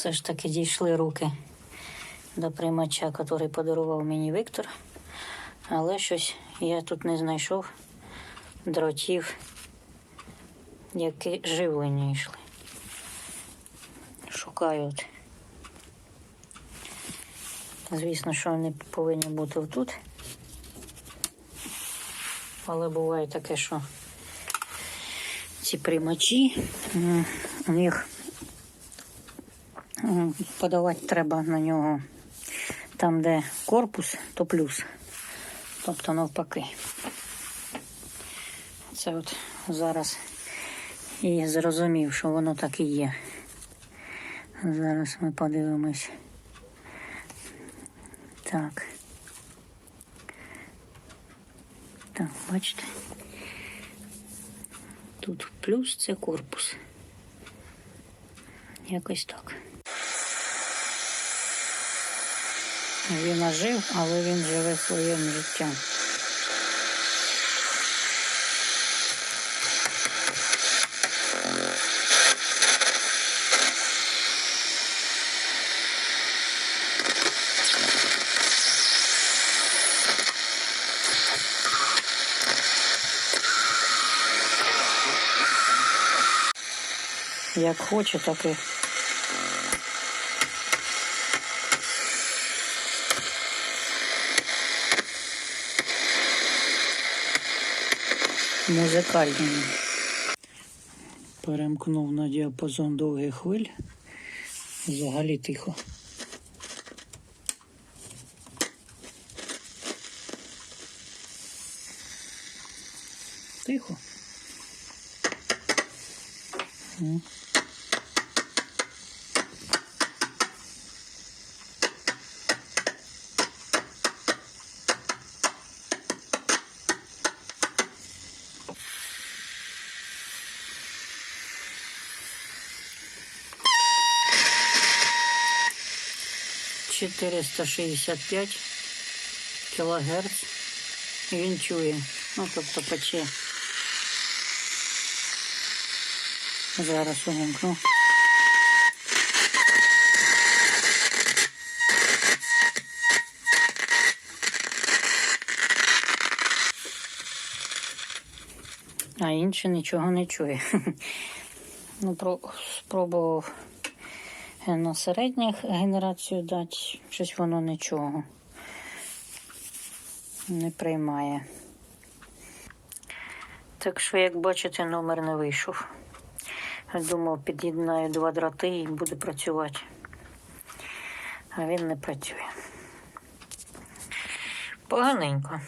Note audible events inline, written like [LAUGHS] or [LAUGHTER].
Все ж таки дійшли руки до приймача, який подарував мені Віктор. Але щось я тут не знайшов дротів, які живлені йшли. Шукаю. Звісно, що вони повинні бути тут. Але буває таке, що ці приймачі, у них подавати треба на нього там, де корпус, то плюс. Тобто навпаки. Це от зараз і зрозумів, що воно так і є. Зараз ми подивимось. Так. Так, бачите? Тут плюс це корпус. Якось так. Він ожив, але він живе своїм життям. Як хоче, так і. Музикальний. Перемкнув на діапазон довгих хвиль. Взагалі тихо. Тихо. М. Чотириста шістдесят п'ять кілогерц. Він чує. Ну, тобто пече. Зараз увімкну. А інше нічого не чує. [LAUGHS] Ну, про, спробував на середніх генерацію дати, щось воно нічого не приймає. Так що, як бачите, номер не вийшов. Думав, під'єднаю два дроти і буде працювати. А він не працює. Поганенько.